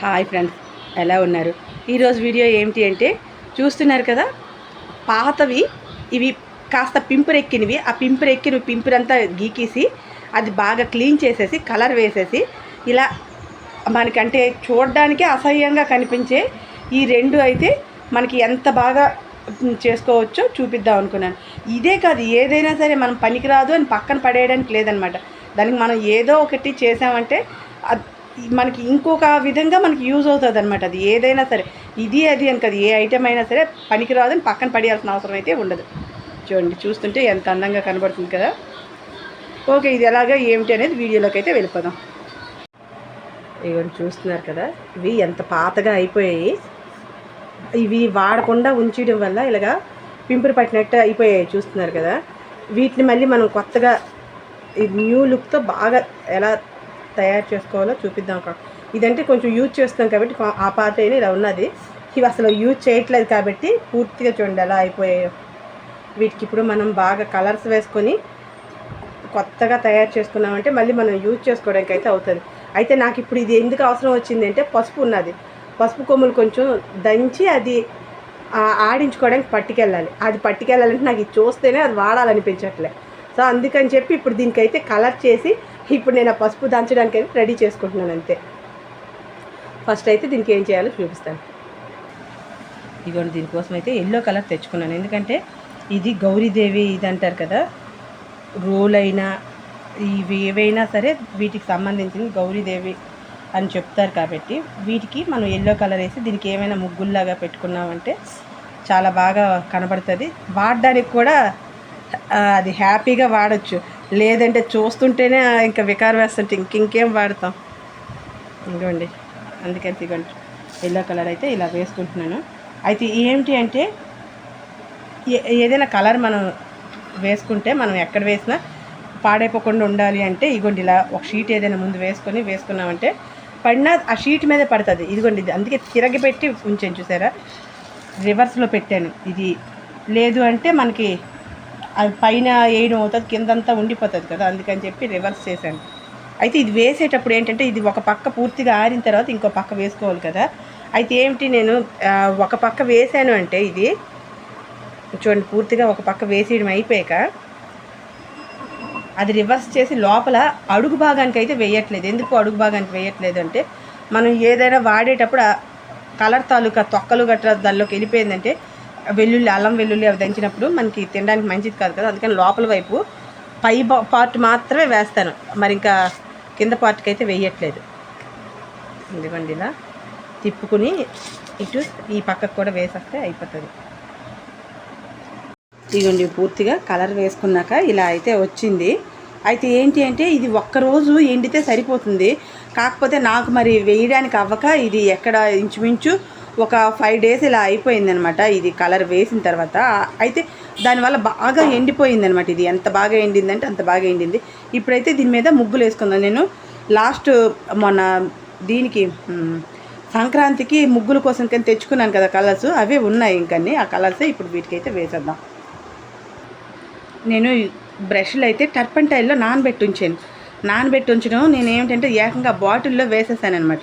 Hi friends ఎలా ఉన్నారు? ఈరోజు వీడియో ఏమిటి అంటే చూస్తున్నారు కదా పాతవి ఇవి కాస్త పింపురెక్కినవి. ఆ పింపురెక్కిన పింపురంతా గీకేసి అది బాగా క్లీన్ చేసేసి కలర్ వేసేసి ఇలా మనకంటే చూడడానికి అసహ్యంగా కనిపించే ఈ రెండు అయితే మనకి ఎంత బాగా చేసుకోవచ్చో చూపిద్దాం అనుకున్నాను. ఇదే కాదు ఏదైనా సరే మనం పనికిరాదు అని పక్కన పడేయడానికి లేదనమాట. దానికి మనం ఏదో ఒకటి చేసామంటే మనకి ఇంకొక విధంగా మనకి యూజ్ అవుతుంది అనమాట అది. ఏదైనా సరే ఇది అది అని కదా ఏ ఐటెం అయినా సరే పనికిరాదని పక్కన పడేయాల్సిన అవసరం అయితే ఉండదు. చూడండి చూస్తుంటే ఎంత అందంగా కనబడుతుంది కదా. ఓకే ఇది ఎలాగా ఏమిటి అనేది వీడియోలోకి అయితే వెళ్ళిపోదాం. ఇవన్నీ చూస్తున్నారు కదా ఇవి ఎంత పాతగా అయిపోయాయి. ఇవి వాడకుండా ఉంచడం వల్ల ఇలాగా పింపురు పట్టినట్టు అయిపోయాయి చూస్తున్నారు కదా. వీటిని మళ్ళీ మనం కొత్తగా ఈ న్యూ లుక్తో బాగా ఎలా తయారు చేసుకోవాలో చూపిద్దాం అక్కడ ఇదంటే కొంచెం యూజ్ చేస్తాం కాబట్టి ఆ పార్ట్ అయినా ఇలా ఉన్నది. ఇవి అసలు యూజ్ చేయట్లేదు కాబట్టి పూర్తిగా చూడండి అలా అయిపోయాయో. వీటికి ఇప్పుడు మనం బాగా కలర్స్ వేసుకొని కొత్తగా తయారు చేసుకున్నామంటే మళ్ళీ మనం యూజ్ చేసుకోవడానికి అయితే అవుతుంది. అయితే నాకు ఇప్పుడు ఇది ఎందుకు అవసరం వచ్చింది అంటే పసుపు ఉన్నది. పసుపు కొమ్ములు కొంచెం దంచి అది ఆడించుకోవడానికి పట్టుకెళ్ళాలి. అది పట్టుకెళ్ళాలంటే నాకు ఇది చూస్తేనే అది వాడాలనిపించట్లే. సో అందుకని చెప్పి ఇప్పుడు దీనికైతే కలర్ చేసి ఇప్పుడు నేను ఆ పసుపు దంచడానికి రెడీ చేసుకుంటున్నాను అంతే. ఫస్ట్ అయితే దీనికి ఏం చేయాలో చూపిస్తాను. ఇదిగోండి దీనికోసం అయితే ఎల్లో కలర్ తెచ్చుకున్నాను. ఎందుకంటే ఇది గౌరీదేవి ఇది అంటారు కదా రోల్ అయినా ఇవి ఏవైనా సరే వీటికి సంబంధించింది గౌరీదేవి అని చెప్తారు కాబట్టి వీటికి మనం ఎల్లో కలర్ వేసి దీనికి ఏమైనా ముగ్గుల్లాగా పెట్టుకున్నామంటే చాలా బాగా కనబడుతుంది. వాడడానికి కూడా అది హ్యాపీగా వాడచ్చు. లేదంటే చూస్తుంటేనే ఇంకా వికారం వేస్తుంటే ఇంక ఇంకేం వాడతాం. ఇదిగోండి అందుకని ఇదిగోండి ఎల్లో కలర్ అయితే ఇలా వేసుకుంటున్నాను. అయితే ఏంటి అంటే ఏ- ఏదైనా కలర్ మనం వేసుకుంటే మనం ఎక్కడ వేసినా పాడైపోకుండా ఉండాలి అంటే ఇదిగోండి ఇలా ఒక షీట్ ఏదైనా ముందు వేసుకొని వేసుకున్నామంటే పడినా ఆ షీట్ మీదే పడుతుంది. ఇదిగోండి ఇది అందుకే తిరగబెట్టి ఉంచాను చూసారా? రివర్స్లో పెట్టాను. ఇది లేదు అంటే మనకి అది పైన వేయడం అవుతుంది కిందంతా ఉండిపోతుంది కదా అందుకని చెప్పి రివర్స్ చేశాను. అయితే ఇది వేసేటప్పుడు ఏంటంటే ఇది ఒక పక్క పూర్తిగా ఆరిన తర్వాత ఇంకో పక్క వేసుకోవాలి కదా. అయితే ఏమిటి నేను ఒక పక్క వేసాను అంటే ఇది చూడండి పూర్తిగా ఒక పక్క వేసేయడం అయిపోయాక అది రివర్స్ చేసి లోపల అడుగు భాగానికి అయితే వేయట్లేదు. ఎందుకు అడుగు భాగానికి వేయట్లేదు అంటే మనం ఏదైనా వాడేటప్పుడు కలర్ తాలూకా తొక్కలు గట్రా దానిలోకి వెళ్ళిపోయిందంటే వెల్లుల్లి అల్లం వెల్లుల్లి అవి దంచినప్పుడు మనకి తినడానికి మంచిది కాదు కదా. అందుకని లోపల వైపు పై పార్ట్ మాత్రమే వేస్తాను. మరి ఇంకా కింద పార్ట్కి అయితే వేయట్లేదు. ఎందుకండి ఇలా తిప్పుకుని ఇటు ఈ పక్కకు కూడా వేసేస్తే అయిపోతుంది. ఇదిగోండి పూర్తిగా కలర్ వేసుకున్నాక ఇలా అయితే వచ్చింది. అయితే ఏంటి అంటే ఇది ఒక్కరోజు ఎండితే సరిపోతుంది. కాకపోతే నాకు మరి వేయడానికి అవ్వక ఇది ఎక్కడ ఇంచుమించు ఒక ఫైవ్ డేస్ ఇలా అయిపోయిందనమాట. ఇది కలర్ వేసిన తర్వాత. అయితే దానివల్ల బాగా ఎండిపోయిందనమాట ఇది. ఎంత బాగా ఎండిందంటే అంత బాగా ఎండింది. ఇప్పుడైతే దీని మీద ముగ్గులు వేసుకుందాం. నేను లాస్ట్ మొన్న దీనికి సంక్రాంతికి ముగ్గుల కోసం కానీ తెచ్చుకున్నాను కదా కలర్స్ అవే ఉన్నాయి ఇంకన్నీ ఆ కలర్సే ఇప్పుడు వీటికైతే వేసేద్దాం. నేను బ్రష్లు అయితే టర్పంటైల్లో నానబెట్టి ఉంచాను. నానబెట్టి ఉంచడం నేను ఏమిటంటే ఏకంగా బాటిల్లో వేసేసాను అనమాట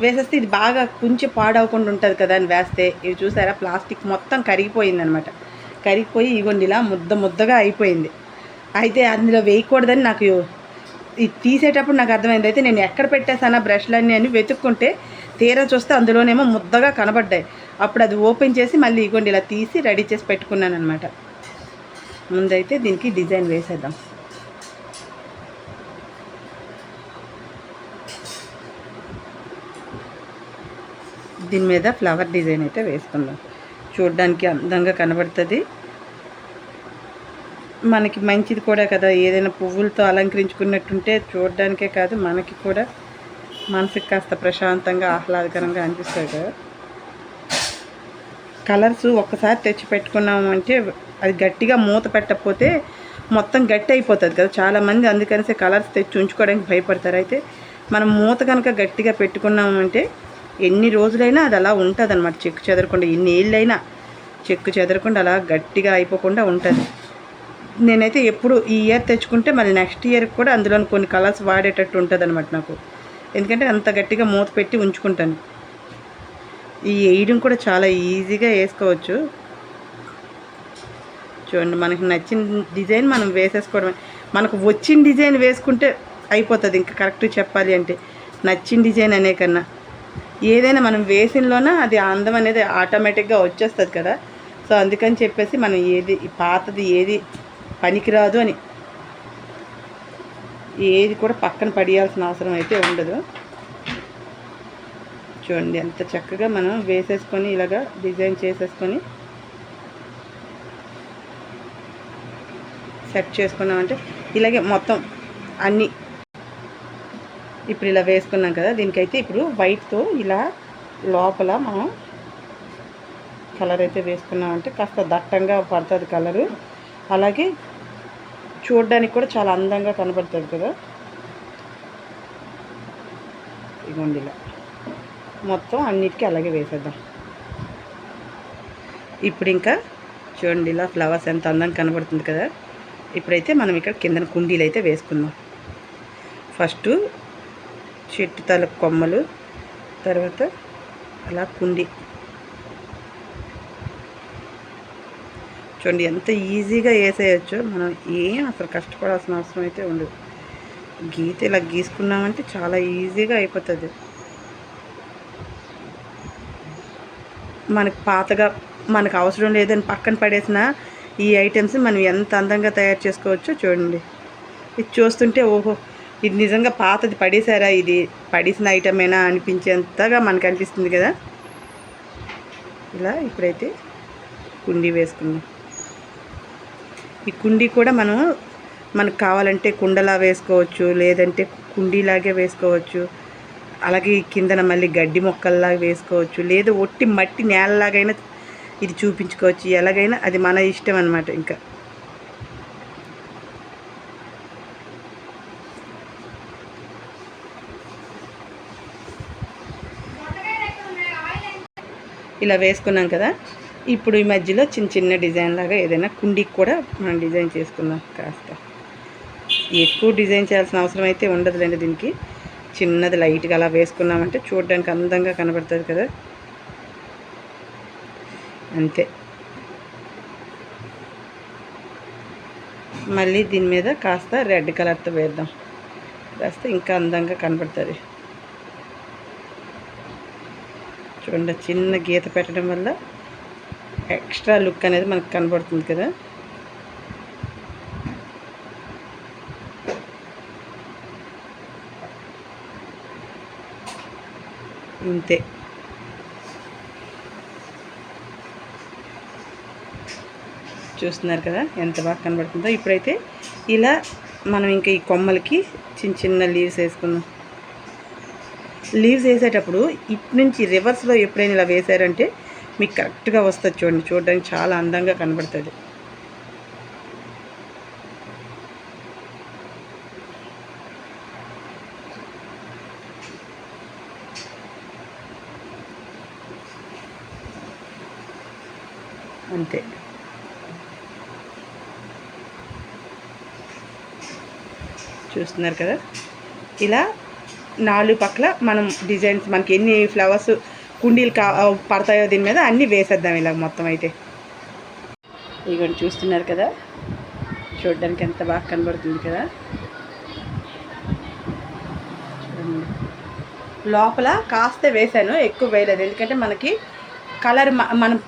వేసేస్తే ఇది బాగా కుంచి పాడవకుండా ఉంటుంది కదా అని వేస్తే ఇవి చూసారా? ప్లాస్టిక్ మొత్తం కరిగిపోయిందనమాట కరిగిపోయి ఇగోండి ఇలా ముద్ద ముద్దగా అయిపోయింది. అయితే అందులో వేయకూడదని నాకు ఇది తీసేటప్పుడు నాకు అర్థమైంది. అయితే నేను ఎక్కడ పెట్టేసానా బ్రష్లన్నీ అని వెతుక్కుంటే తీరా చూస్తే అందులోనేమో ముద్దగా కనబడ్డాయి. అప్పుడు అది ఓపెన్ చేసి మళ్ళీ ఇగోండి ఇలా తీసి రెడీ చేసి పెట్టుకున్నాను అనమాట ముందైతే దీనికి డిజైన్ వేసేద్దాం. దీని మీద ఫ్లవర్ డిజైన్ అయితే వేసుకుందాం. చూడడానికి అందంగా కనబడుతుంది. మనకి మంచిది కూడా కదా ఏదైనా పువ్వులతో అలంకరించుకున్నట్టుంటే చూడడానికే కాదు మనకి కూడా మనసుకి కాస్త ప్రశాంతంగా ఆహ్లాదకరంగా అనిపిస్తుంది కదా. కలర్స్ ఒక్కసారి తెచ్చి పెట్టుకున్నాము అంటే అది గట్టిగా మూత పెట్టకపోతే మొత్తం గట్టి అయిపోతుంది కదా. చాలామంది అందుకనిసే కలర్స్ తెచ్చి ఉంచుకోవడానికి భయపడతారు. అయితే మనం మూత కనుక గట్టిగా పెట్టుకున్నాము అంటే ఎన్ని రోజులైనా అది అలా ఉంటుంది అనమాట చెక్కు చెదరకుండా ఎన్ని ఏళ్ళైనా చెక్కు చెదరకుండా అలా గట్టిగా అయిపోకుండా ఉంటుంది. నేనైతే ఎప్పుడు ఈ ఇయర్ తెచ్చుకుంటే మళ్ళీ నెక్స్ట్ ఇయర్ కూడా అందులో కొన్ని కలర్స్ వాడేటట్టు ఉంటుంది అనమాట నాకు. ఎందుకంటే అంత గట్టిగా మూత పెట్టి ఉంచుకుంటాను. ఈ వేయడం కూడా చాలా ఈజీగా వేసుకోవచ్చు. చూడండి మనకి నచ్చిన డిజైన్ మనం వేసేసుకోవడమే. మనకు వచ్చిన డిజైన్ వేసుకుంటే అయిపోతుంది. ఇంకా కరెక్ట్ చెప్పాలి అంటే నచ్చిన డిజైన్ అనే కన్నా. ఏదైనా మనం వేసినలోన అది అందం అనేది ఆటోమేటిక్గా వచ్చేస్తుంది కదా. సో అందుకని చెప్పేసి మనం ఏది పాతది ఏది పనికిరాదు అని. ఏది కూడా పక్కన పడేయాల్సిన అవసరం అయితే ఉండదు. చూడండి ఎంత చక్కగా మనం వేసేసుకొని ఇలాగా డిజైన్ చేసేసుకొని సెట్ చేసుకున్నామంటే ఇలాగే మొత్తం అన్నీ ఇప్పుడు ఇలా వేసుకున్నాం కదా దీనికైతే ఇప్పుడు వైట్తో ఇలా లోపల మనం కలర్ అయితే వేసుకున్నామంటే కాస్త దట్టంగా పడుతుంది కలరు అలాగే చూడడానికి కూడా చాలా అందంగా కనబడుతుంది కదా. ఇదిగోండి ఇలా. మొత్తం అన్నిటికీ అలాగే వేసేద్దాం. ఇప్పుడు ఇంకా చూడండి ఇలా ఫ్లవర్స్ ఎంత అందంగా కనబడుతుంది కదా. ఇప్పుడైతే మనం ఇక్కడ కిందన కుండీలు అయితే వేసుకుందాం. ఫస్ట్ చెట్టు తల కొమ్మలు తర్వాత అలా కుండి. చూడండి ఎంత ఈజీగా వేసేయచ్చు మనం ఏం అసలు కష్టపడాల్సిన అవసరం అయితే ఉండదు. గీత ఇలా గీసుకున్నామంటే చాలా ఈజీగా అయిపోతుంది. మనకు పాతగా మనకు అవసరం లేదని పక్కన పడేసిన ఈ ఐటమ్స్ మనం ఎంత అందంగా తయారు చేసుకోవచ్చో చూడండి. ఇది చూస్తుంటే ఓహో ఇది నిజంగా పాతది పడేసారా ఇది పడేసిన ఐటమేనా అనిపించేంతగా మనకు అనిపిస్తుంది కదా? ఇలా ఇప్పుడైతే కుండీ వేసుకుందాం. ఈ కుండీ కూడా మనం మనకు కావాలంటే కుండలా వేసుకోవచ్చు లేదంటే కుండీలాగే వేసుకోవచ్చు. అలాగే కిందన మళ్ళీ గడ్డి మొక్కల్లాగా వేసుకోవచ్చు. లేదు ఒట్టి మట్టి నేలలాగైనా ఇది చూపించుకోవచ్చు. ఎలాగైనా అది మన ఇష్టం అనమాట ఇంకా. ఇలా వేసుకున్నాం కదా. ఇప్పుడు ఈ మధ్యలో చిన్న చిన్న డిజైన్ లాగా ఏదైనా కుండీకి కూడా మనం డిజైన్ చేసుకుందాం కాస్త. ఎక్కువ డిజైన్ చేయాల్సిన అవసరం అయితే ఉండదులేండి దీనికి. చిన్నది లైట్గా అలా వేసుకున్నామంటే చూడడానికి అందంగా కనబడుతుంది కదా. అంతే. మళ్ళీ దీని మీద కాస్త రెడ్ కలర్తో వేద్దాం. కాస్త ఇంకా అందంగా కనబడుతుంది. చూడండి చిన్న గీత పెట్టడం వల్ల ఎక్స్ట్రా లుక్ అనేది మనకు కనబడుతుంది కదా. ఇంతే. చూస్తున్నారు కదా ఎంత బాగా కనబడుతుందో. ఇప్పుడైతే ఇలా మనం ఇంకా ఈ కొమ్మలకి చిన్న చిన్న లీవ్స్ వేసుకుందాం. లీవ్స్ వేసేటప్పుడు ఇటు నుంచి రివర్స్లో ఎప్పుడైనా ఇలా వేసారంటే మీకు కరెక్ట్గా వస్తుంది చూడండి చూడడానికి చాలా అందంగా కనబడుతుంది. అంతే. చూస్తున్నారు కదా? ఇలా నాలుగు పక్కల మనం డిజైన్స్ మనకి ఎన్ని ఫ్లవర్స్ కుండీలు కా పడతాయో దీని మీద అన్నీ వేసేద్దాం ఇలా మొత్తం అయితే. ఇగోండి చూస్తున్నారు కదా? చూడడానికి ఎంత బాగా కనబడుతుంది కదా? లోపల కాస్త వేసాను ఎక్కువ వేయలేదు. ఎందుకంటే మనకి కలర్ మనం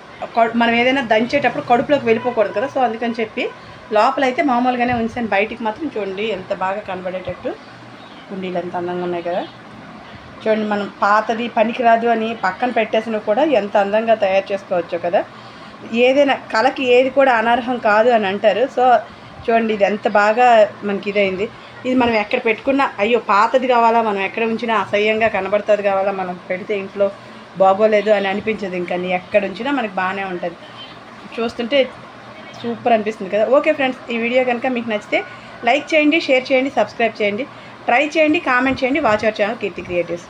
మనం ఏదైనా దంచేటప్పుడు కడుపులోకి వెళ్ళిపోకూడదు కదా? సో అందుకని చెప్పి లోపల అయితే మామూలుగానే ఉంచాను. బయటికి మాత్రం చూడండి ఎంత బాగా కనబడేటట్టు. కుండీలు ఎంత అందంగా ఉన్నాయి కదా. చూడండి మనం పాతది పనికిరాదు అని పక్కన పెట్టేసిన కూడా ఎంత అందంగా తయారు చేసుకోవచ్చు కదా. ఏదైనా కళకి ఏది కూడా అనర్హం కాదు అని అంటారు. సో చూడండి ఇది ఎంత బాగా మనకి ఇదైంది. ఇది మనం ఎక్కడ పెట్టుకున్నా అయ్యో పాతది కావాలా మనం ఎక్కడ ఉంచినా అసహ్యంగా కనబడుతుంది కావాలా మనం పెడితే ఇంట్లో బాగోలేదు అని అనిపించదు. ఇంకా నీ ఎక్కడ ఉంచినా మనకి బాగానే ఉంటుంది. చూస్తుంటే సూపర్ అనిపిస్తుంది కదా. ఓకే ఫ్రెండ్స్ ఈ వీడియో కనుక మీకు నచ్చితే లైక్ చేయండి షేర్ చేయండి సబ్స్క్రైబ్ చేయండి. ట్రై చేయండి కామెంట్ చేయండి watch our channel Keerthi creatives